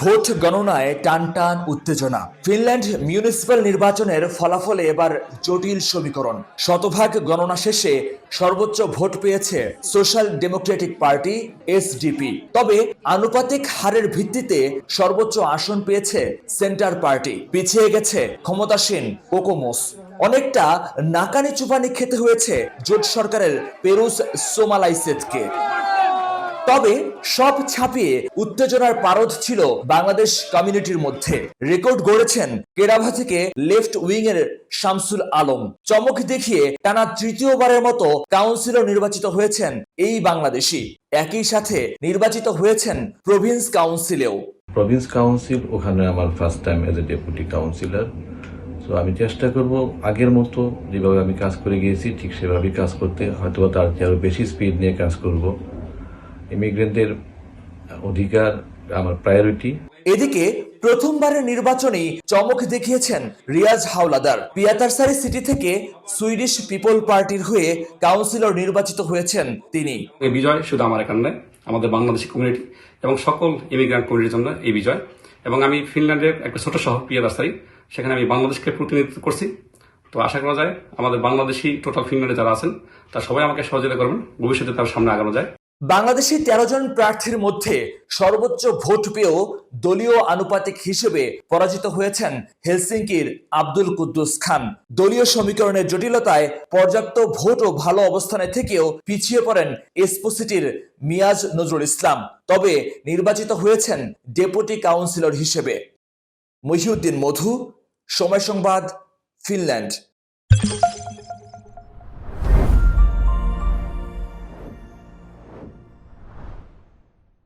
Vote গণনায় টান টান উত্তেজনা। ফিনল্যান্ড মিউনিসিপ্যাল নির্বাচনের ফলাফলে এবার জটিল সমীকরণ। শতভাগ গণনা শেষে সর্বোচ্চ ভোট পেয়েছে সোশ্যাল ডেমোক্রেটিক পার্টি, এসডিপি। তবে আনুপাতিক হারের ভিত্তিতে সর্বোচ্চ আসন পেয়েছে সেন্টার পার্টি। পিছিয়ে গেছে ক্ষমতাসীন কোকোমোস। অনেকটা নাকানি চুপানি খেতে হয়েছে জোট সরকারের পেরুস সোমালাইসেতকে তবে সব ছাপিয়ে উত্তেজনার পারদ ছিল বাংলাদেশ কমিউনিটির মধ্যে। রেকর্ড গড়েছেন কেরাভা থেকে লেফট উইং এর শামসুল আলম। চমক দেখিয়ে টানা তৃতীয়বারের মতো কাউন্সিলর নির্বাচিত হয়েছেন এই বাংলাদেশি। একই সাথে নির্বাচিত হয়েছেন প্রভিন্স কাউন্সিলেও প্রভিন্স কাউন্সিল ওখানে আমার first time as a deputy councillor তো আমি চেষ্টা করব আগের মতো যেভাবে আমি কাজ করে গিয়েছি, ঠিক সেভাবেই কাজ করতে। হয়তো তার চেয়ে আরও বেশি স্পিড নিয়ে কাজ করব। ইমিগ্রেন্টদের অধিকার আমার প্রায়োরিটি এদিকে প্রথমবারের নির্বাচনে চমক দেখিয়েছেন রিয়াজ হাওলাদার। পিয়াতারসারি সিটি থেকে সুইডিশ পিপল পার্টির হয়ে কাউন্সিলর নির্বাচিত হয়েছেন তিনি। এই বিজয় শুধু আমার এখানে নয় আমাদের বাংলাদেশি কমিউনিটি এবং সকল ইমিগ্রান্ট কমিউনিটির জন্য এই বিজয়। এবং আমি ফিনল্যান্ডের একটা ছোট শহর পিয়াদাসারি সেখানে আমি বাংলাদেশকে প্রতিনিধিত্ব করছি। তো আশা করা যায় আমাদের বাংলাদেশি টোটাল ফিনল্যান্ডে যারা আছেন তারা সবাই আমাকে সহযোগিতা করবেন ভবিষ্যতে তার সামনে আগানো যায়। বাংলাদেশি তেরো জন প্রার্থীর মধ্যে সর্বোচ্চ ভোট পেয়েও দলীয় আনুপাতিক হিসেবে পরাজিত হয়েছেন হেলসিঙ্কির আব্দুল কুদ্দুস খান। দলীয় সমীকরণের জটিলতায় পর্যাপ্ত ভোট ও ভালো অবস্থানে থেকেও পিছিয়ে পড়েন এসপোসিটির মিয়াজ নজরুল ইসলাম, তবে নির্বাচিত হয়েছেন ডেপুটি কাউন্সিলর হিসেবে। মহিউদ্দিন মধু, সময় সংবাদ, ফিনল্যান্ড।